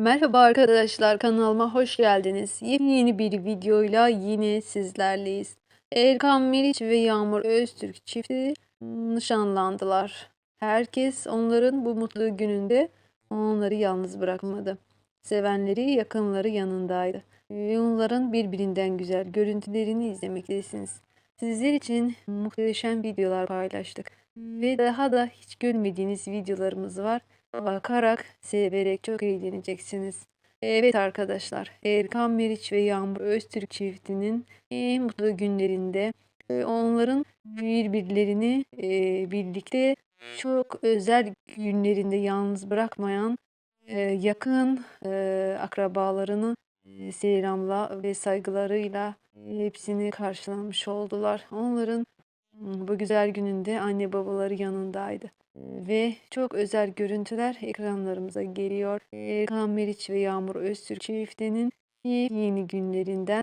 Merhaba arkadaşlar kanalıma hoş geldiniz. Yepyeni bir videoyla yine sizlerleyiz. Erkan Meriç ve Yağmur Öztürk çifti nişanlandılar. Herkes onların bu mutlu gününde onları yalnız bırakmadı. Sevenleri, yakınları yanındaydı. Ve onların birbirinden güzel görüntülerini izlemektesiniz. Sizler için muhteşem videolar paylaştık. Ve daha da hiç görmediğiniz videolarımız var. Bakarak, severek çok eğleneceksiniz. Evet arkadaşlar, Erkan Meriç ve Yağmur Öztürk çiftinin en mutlu günlerinde e, onların birbirlerini e, birlikte çok özel günlerinde yalnız bırakmayan e, yakın akrabalarını selamla ve saygılarıyla hepsini karşılamış oldular. Onların bu güzel gününde anne babaları yanındaydı. Ve çok özel görüntüler ekranlarımıza geliyor. Erkan Meriç ve Yağmur Öztürk çiftinin yeni günlerinden